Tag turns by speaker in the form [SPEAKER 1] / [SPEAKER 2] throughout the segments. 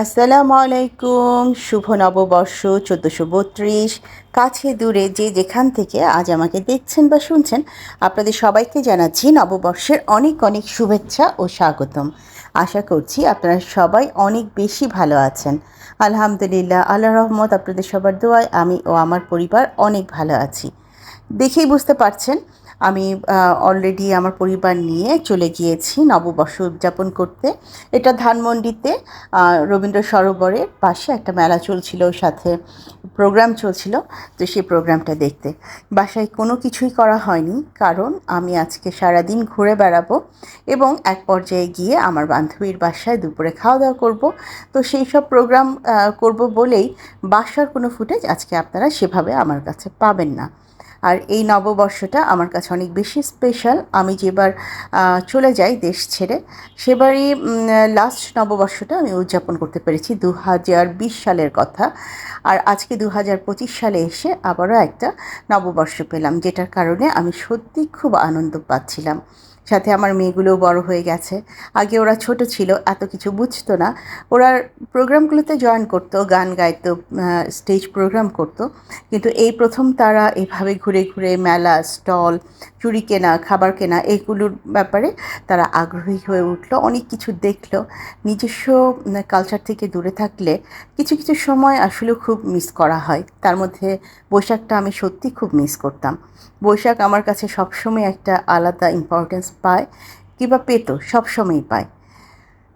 [SPEAKER 1] আসসালামু আলাইকুম, শুভ নববর্ষ, চোদ্দোশো বত্রিশ। কাছে দূরে যে যেখান থেকে আজ আমাকে দেখছেন বা শুনছেন, আপনাদের সবাইকে জানাচ্ছি নববর্ষের অনেক অনেক শুভেচ্ছা ও স্বাগতম। আশা করছি আপনারা সবাই অনেক বেশি ভালো আছেন। আলহামদুলিল্লাহ, আল্লাহ রহমত, আপনাদের সবার দোয়ায় আমি ও আমার পরিবার অনেক ভালো আছি। দেখেই বুঝতে পারছেন আমি অলরেডি আমার পরিবার নিয়ে চলে গিয়েছি নববর্ষ উদযাপন করতে। এটা ধানমন্ডিতে রবীন্দ্র সরোবরের পাশে একটা মেলা চলছিল সাথে প্রোগ্রাম চলছিল, তো সেই প্রোগ্রামটা দেখতে। বাসায় কোনো কিছুই করা হয়নি, কারণ আমি আজকে সারাদিন ঘুরে বেড়াবো এবং এক পর্যায়ে গিয়ে আমার বান্ধবীর বাসায় দুপুরে খাওয়া দাওয়া করব। তো সেই সব প্রোগ্রাম করব বলেই বাসার কোনো ফুটেজ আজকে আপনারা সেভাবে আমার কাছে পাবেন না। আর এই নববর্ষটা আমার কাছে অনেক বেশি স্পেশাল আমি যেবার চলে যাই দেশ ছেড়ে, সেবারই লাস্ট নববর্ষটা আমি উদযাপন করতে পেরেছি দু হাজার বিশ সালের কথা। আর আজকে দু হাজার পঁচিশ সালে এসে আবারও একটা নববর্ষ পেলাম, যেটার কারণে আমি সত্যি খুব আনন্দ পাচ্ছিলাম। সাথে আমার মেয়েগুলোও বড় হয়ে গেছে। আগে ওরা ছোট ছিল, এত কিছু বুঝতো না। ওরা প্রোগ্রামগুলোতে জয়েন করতো, গান গাইতো স্টেজ প্রোগ্রাম করতো। কিন্তু এই প্রথম তারা এভাবে ঘুরে ঘুরে মেলা স্টল চুরি কেনা, খাবার কেনা এইগুলোর ব্যাপারে তারা আগ্রহী হয়ে উঠল, অনেক কিছু দেখল। নিজস্ব কালচার থেকে দূরে থাকলে কিছু কিছু সময় আসলে খুব মিস করা হয়। তার মধ্যে বৈশাখটা আমি সত্যি খুব মিস করতাম। বৈশাখ আমার কাছে সবসময় একটা আলাদা ইম্পর্টেন্স পায়, কিংবা পেতো, সবসময়ই পায়।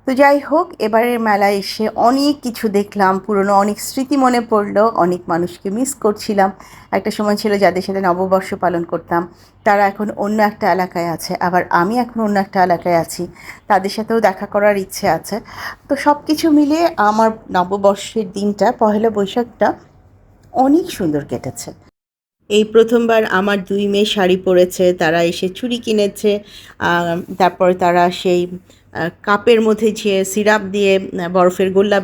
[SPEAKER 1] তো যাই হোক, এবারের মেলায় এসে অনেক কিছু দেখলাম, পুরনো অনেক স্মৃতি মনে পড়ল, অনেক মানুষকে মিস করছিলাম। একটা সময় ছিল যাদের সাথে নববর্ষ পালন করতাম, তারা এখন অন্য একটা এলাকায় আছে, আবার আমি এখন অন্য একটা এলাকায় আছি, তাদের সাথেও দেখা করার ইচ্ছে আছে। তো সব কিছু মিলিয়ে আমার নববর্ষের দিনটা, পহেলা বৈশাখটা অনেক সুন্দর কেটেছে। এই প্রথমবার আমার দুই মেয়ে শাড়ি পরেছে তারা এসে চুড়ি কিনেছে তারপর তারা সেই কাপের মধ্যে যে সিরাপ দিয়ে বরফের গোল্লা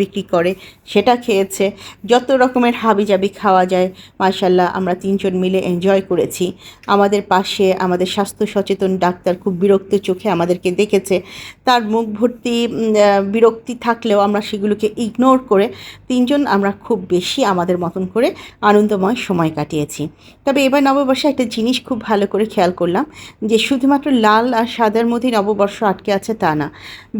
[SPEAKER 1] বিক্রি করে, সেটা খেয়েছে। যত রকমের হাবিজাবি খাওয়া যায় মাশাল্লাহ আমরা তিনজন মিলে এনজয় করেছি। আমাদের পাশে আমাদের স্বাস্থ্য সচেতন ডাক্তার খুব বিরক্ত চোখে আমাদেরকে দেখেছে। তার মুখ ভর্তি বিরক্তি থাকলেও আমরা সেগুলোকে ইগনোর করে তিনজন আমরা খুব বেশি আমাদের মতন করে আনন্দময় সময় কাটিয়েছি। তবে এবার নববর্ষে একটা জিনিস খুব ভালো করে খেয়াল করলাম যে শুধুমাত্র লাল আর সাদার মধ্যেই নববর্ষ আটকে আছে তা না।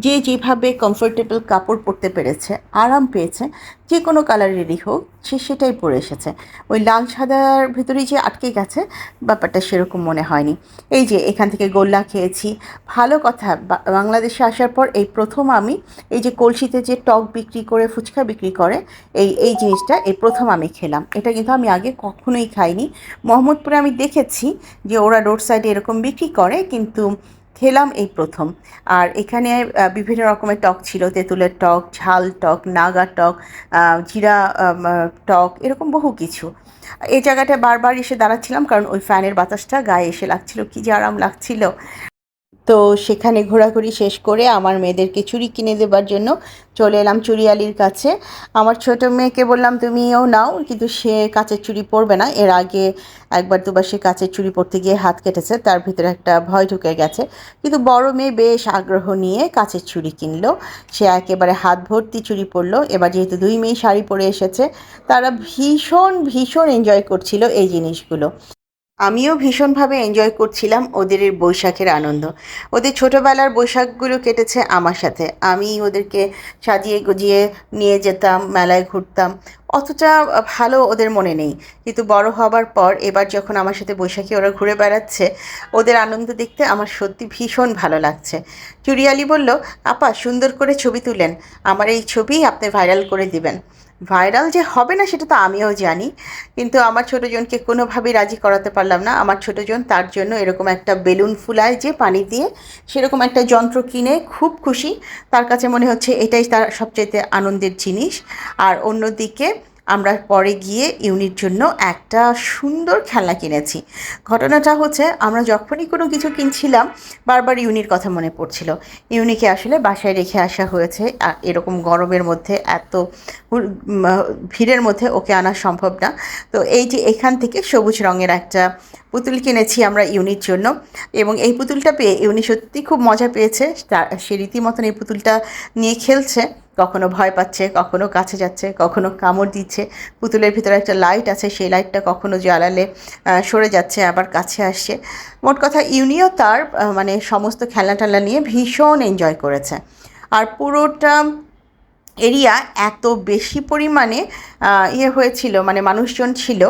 [SPEAKER 1] যে যেভাবে কমফোর্টেবল কাপড় পরতে পেরেছে, আরাম পেয়েছে, যে কোনো কালারেরই হোক, সে সেটাই পরে এসেছে। ওই লাল সাদার ভিতরেই যে আটকে গেছে, ব্যাপারটা সেরকম মনে হয়নি। এই যে এখান থেকে গোল্লা খেয়েছি, ভালো কথা বাংলাদেশে আসার পর এই প্রথম আমি, এই যে কলসিতে যে টক বিক্রি করে, ফুচকা বিক্রি করে, এই এই জিনিসটা, এই প্রথম আমি খেলাম। এটা কিন্তু আমি আগে কখনোই খাইনি। মোহাম্মদপুরে আমি দেখেছি যে ওরা রোড সাইডে এরকম বিক্রি করে, কিন্তু খেলাম এই প্রথম। আর এখানে বিভিন্ন রকমের টক ছিল, তেঁতুলের টক, ঝাল টক, নাগা টক জিরা টক, এরকম বহু কিছু। এই জায়গাটায় বারবার এসে দাঁড়াচ্ছিলাম, কারণ ওই ফ্যানের বাতাসটা গায়ে এসে লাগছিল, কি যে আরাম লাগছিল। তো সেখানে ঘোরাঘুরি শেষ করে আমার মেয়েদেরকে চুড়ি কিনে দেবার জন্য চলে এলাম চুড়িয়ালির কাছে। আমার ছোট মেয়েকে বললাম, তুমিও নাও। কিন্তু সে কাচের চুড়ি পরবে না। এর আগে একবার দুবার সে কাচের চুড়ি পরতে গিয়ে হাত কেটেছে, তার ভিতরে একটা ভয় ঢুকে গেছে। কিন্তু বড় মেয়ে বেশ আগ্রহ নিয়ে কাচের চুড়ি কিনলো। সে একেবারে হাত ভর্তি চুড়ি পরলো। এবার যেহেতু দুই মেয়ে শাড়ি পরে এসেছে, তারা ভীষণ ভীষণ এনজয় করছিল এই জিনিসগুলো। আমিও ভীষণভাবে এনজয় করছিলাম ওদের এই বৈশাখের আনন্দ। ওদের ছোটোবেলার বৈশাখগুলো কেটেছে আমার সাথে। আমি ওদেরকে সাজিয়ে গুজিয়ে নিয়ে যেতাম, মেলায় ঘুরতাম। অতটা ভালো ওদের মনে নেই। কিন্তু বড় হবার পর এবার যখন আমার সাথে বৈশাখী ওরা ঘুরে বেড়াচ্ছে, ওদের আনন্দ দেখতে আমার সত্যি ভীষণ ভালো লাগছে। চুরিয়ালি বলল, আপা, সুন্দর করে ছবি তুলেন। আমার এই ছবি আপনি ভাইরাল করে দিবেন। ভাইরাল যে হবে না সেটা তো আমিও জানি। কিন্তু আমার ছোটোজনকে কোনোভাবেই রাজি করাতে পারলাম না। আমার ছোটোজন তার জন্য এরকম একটা বেলুন ফুলায় যে পানি দিয়ে সেরকম একটা যন্ত্র কিনে খুব খুশি। তার কাছে মনে হচ্ছে এটাই তার সবচেয়ে আনন্দের জিনিস। আর অন্যদিকে আমরা পরে গিয়ে ইউনির জন্য একটা সুন্দর খেলনা কিনেছি। ঘটনাটা হচ্ছে, আমরা যখনই কোনো কিছু কিনছিলাম, বারবার ইউনির কথা মনে পড়ছিল। ইউনিকে আসলে বাসায় রেখে আসা হয়েছে এরকম গরমের মধ্যে এত ভিড়ের মধ্যে ওকে আনা সম্ভব না। তো এই যে এখান থেকে সবুজ রঙের একটা পুতুল কিনেছি আমরা ইউনির জন্য, এবং এই পুতুলটা পেয়ে ইউনি সত্যি খুব মজা পেয়েছে। সে রীতিমতন এই পুতুলটা নিয়ে খেলছে। কখনো ভয় পাচ্ছে, কখনো কাছে যাচ্ছে, কখনো কামড় দিচ্ছে। পুতুলের ভিতরে একটা লাইট আছে, সেই লাইটটা কখনো জ্বালালে সরে যাচ্ছে, আবার কাছে আসছে। মোট কথা ইউনিও তার মানে সমস্ত খেলনা টেলনা নিয়ে ভীষণ এনজয় করেছে। আর পুরোটা এরিয়া এত বেশি পরিমাণে ইয়ে হয়েছিল মানে মানুষজন ছিল।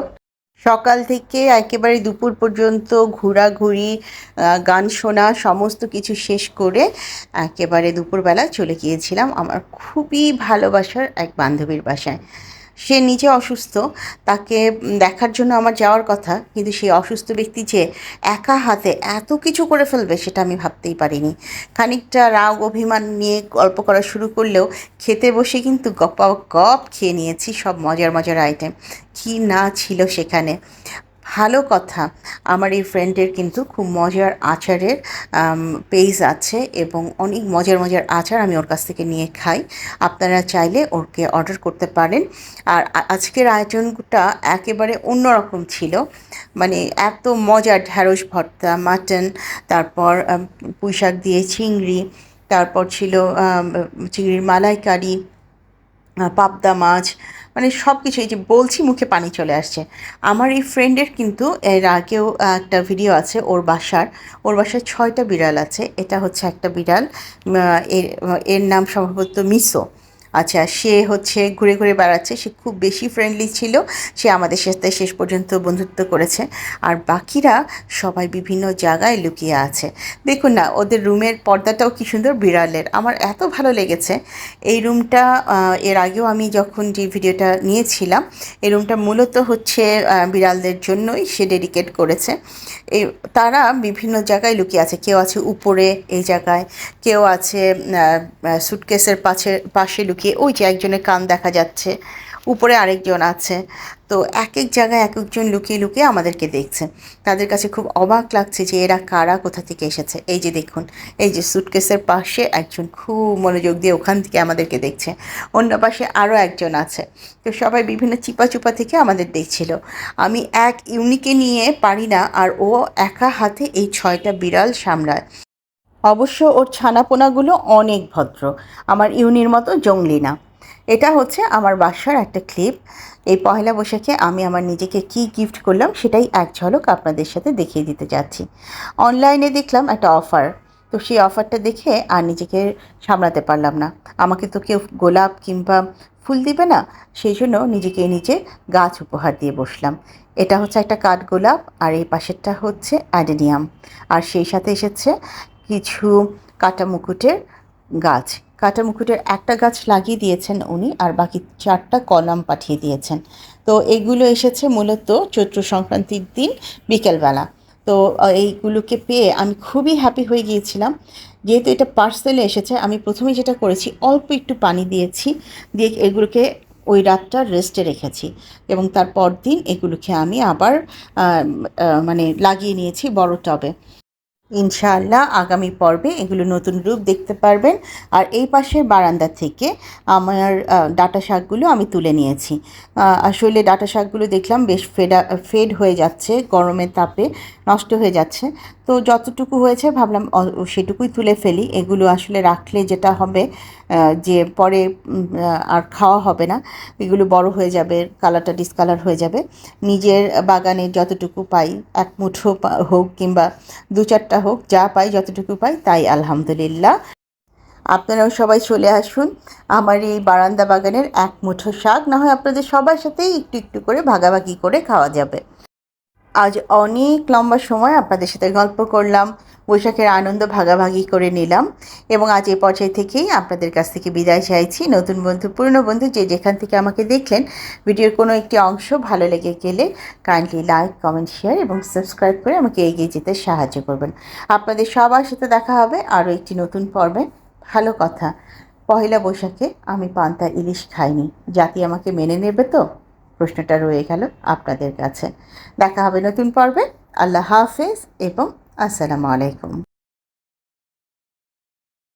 [SPEAKER 1] সকাল থেকে একেবারে দুপুর পর্যন্ত ঘোরাঘুরি গান শোনা, সমস্ত কিছু শেষ করে একেবারে দুপুরবেলা চলে গিয়েছিলাম আমার খুবই ভালোবাসার এক বান্ধবীর বাসায়। সে নিজে অসুস্থ, তাকে দেখার জন্য আমার যাওয়ার কথা, কিন্তু সেই অসুস্থ ব্যক্তি যে একা হাতে এত কিছু করে ফেলবে সেটা আমি ভাবতেই পারিনি। খানিকটা রাগ, অভিমান নিয়ে গল্প করা শুরু করলেও খেতে বসে কিন্তু গপা গপ খেয়ে নিয়েছি সব মজার মজার আইটেম কি না ছিল সেখানে। ভালো কথা। আমার এই ফ্রেন্ডের কিন্তু খুব মজার আচারের পেজ আছে এবং অনেক মজার মজার আচার আমি ওর কাছ থেকে নিয়ে খাই। আপনারা চাইলে ওরকে অর্ডার করতে পারেন। আর আজকের আয়োজনটা একেবারে অন্যরকম ছিল। মানে এত মজার ঢ্যাঁড়স ভর্তা মাটন তারপর আম, পুঁই শাক দিয়ে চিংড়ি তারপর ছিল চিংড়ির মালাইকারি পাবদা মাছ মানে সব কিছু এই যে বলছি মুখে পানি চলে আসছে। আমার এই ফ্রেন্ডের কিন্তু এর আগেও একটা ভিডিও আছে ওর বাসার। ওর বাসায় ছয়টা বিড়াল আছে। এটা হচ্ছে একটা বিড়াল এর এর নাম সম্ভবত মিসো। আচ্ছা সে হচ্ছে ঘুরে ঘুরে বেড়াচ্ছে, সে খুব বেশি ফ্রেন্ডলি ছিল, সে আমাদের সাথে শেষ পর্যন্ত বন্ধুত্ব করেছে। আর বাকিরা সবাই বিভিন্ন জায়গায় লুকিয়ে আছে। দেখুন না, ওদের রুমের পর্দাটাও কি সুন্দর, বিড়ালের। আমার এত ভালো লেগেছে। এই রুমটা এর আগেও আমি যখন যে ভিডিওটা নিয়েছিলাম, এই রুমটা মূলত হচ্ছে বিড়ালদের জন্যই সে ডেডিকেট করেছে। এই তারা বিভিন্ন জায়গায় লুকিয়ে আছে। কেউ আছে উপরে এই জায়গায়, কেউ আছে সুটকেসের পাশে পাশে লুকিয়ে ওই যে একজনের কান দেখা যাচ্ছে, উপরে আরেকজন আছে। তো এক এক জায়গায় এক একজন লুকিয়ে লুকিয়ে আমাদেরকে দেখছে। তাদের কাছে খুব অবাক লাগছে যে এরা কারা, কোথা থেকে এসেছে। এই যে দেখুন, এই যে সুটকেসের পাশে একজন খুব মনোযোগ দিয়ে ওখান থেকে আমাদেরকে দেখছে। অন্য পাশে আরও একজন আছে। তো সবাই বিভিন্ন চিপা চুপা থেকে আমাদের দেখছিল। আমি এক ইউনিকে নিয়ে পারি না, আর ও একা হাতে এই ছয়টা বিড়াল সামলায়। অবশ্য ওর ছানাপোনাগুলো অনেক ভদ্র। আমার ইউনির মতো জঙ্গলি না। এটা হচ্ছে আমার বাসার একটা ক্লিপ। এই পয়লা বৈশাখে আমি আমার নিজেকে কি গিফট করলাম সেটাই এক ঝলক আপনাদের সাথে দেখিয়ে দিতে যাচ্ছি। অনলাইনে দেখলাম একটা অফার। তো সেই অফারটা দেখে আর নিজেকে সামলাতে পারলাম না। আমাকে তো কেউ গোলাপ কিংবা ফুল দিবে না, সেই জন্য নিজেকে নিজে গাছ উপহার দিয়ে বসলাম। এটা হচ্ছে একটা কাঠগোলাপ আর এই পাশেরটা হচ্ছে অ্যাডেনিয়াম। আর সেই সাথে এসেছে কিছু কাটা মুকুটের গাছ। কাটা মুকুটের একটা গাছ লাগিয়ে দিয়েছেন উনি আর বাকি চারটা কলাম পাঠিয়ে দিয়েছেন। তো এগুলো এসেছে মূলত চৈত্র সংক্রান্তির দিন বিকেলবেলা। তো এইগুলোকে পেয়ে আমি খুবই হ্যাপি হয়ে গিয়েছিলাম। যেহেতু এটা পার্সেলে এসেছে, আমি প্রথমে যেটা করেছি, অল্প একটু পানি দিয়েছি, দিয়ে এগুলোকে ওই রাতটা রেস্টে রেখেছি। এবং তারপর দিন এগুলোকে আমি আবার মানে লাগিয়ে নিয়েছি বড় টবে। ইনশাআল্লাহ আগামী পর্বে এগুলো নতুন রূপ দেখতে পারবেন। আর এই পাশের বারান্দা থেকে আমার ডাঁটা শাকগুলো আমি তুলে নিয়েছি। আসলে ডাটা শাকগুলো দেখলাম বেশ ফেডা, ফেড হয়ে যাচ্ছে, গরমের তাপে নষ্ট হয়ে যাচ্ছে। তো যতটুকু হয়েছে ভাবলাম সেটুকুই তুলে ফেলি। এগুলো আসলে রাখলে যেটা হবে যে পরে আর খাওয়া হবে না। এগুলো বড় হয়ে যাবে, কালারটা ডিসকালার হয়ে যাবে। নিজের বাগানে যতটুকু পাই, এক মুঠো হোক কিংবা দু চারটা হোক, যা পাই, যতটুকু পাই, তাই আলহামদুলিল্লাহ। আপনারাও সবাই চলে আসুন আমার এই বারান্দা বাগানের এক মুঠো শাক। না হয় আপনাদের সবার সাথেই একটু একটু করে ভাগাভাগি করে খাওয়া যাবে। আজ অনেক লম্বা সময় আপনাদের সাথে গল্প করলাম, বৈশাখের আনন্দ ভাগাভাগি করে নিলাম এবং আজ এই পর্যায় থেকেই আপনাদের কাছ থেকে বিদায় চাইছি। নতুন বন্ধু, পুরনো বন্ধু যে যেখান থেকে আমাকে দেখলেন, ভিডিওর কোনো একটি অংশ ভালো লেগে গেলে কাইন্ডলি লাইক কমেন্ট শেয়ার এবং সাবস্ক্রাইব করে আমাকে এগিয়ে যেতে সাহায্য করবেন। আপনাদের সবার সাথে দেখা হবে আরও একটি নতুন পর্বে। ভালো কথা পয়লা বৈশাখে আমি পান্তা ইলিশ খাইনি। জাতি আমাকে মেনে নেবে তো? প্রশ্নটা রয়ে গেল আপনাদের কাছে। দেখা হবে নতুন পর্বে। আল্লাহ হাফেজ এবং আসসালামু আলাইকুম।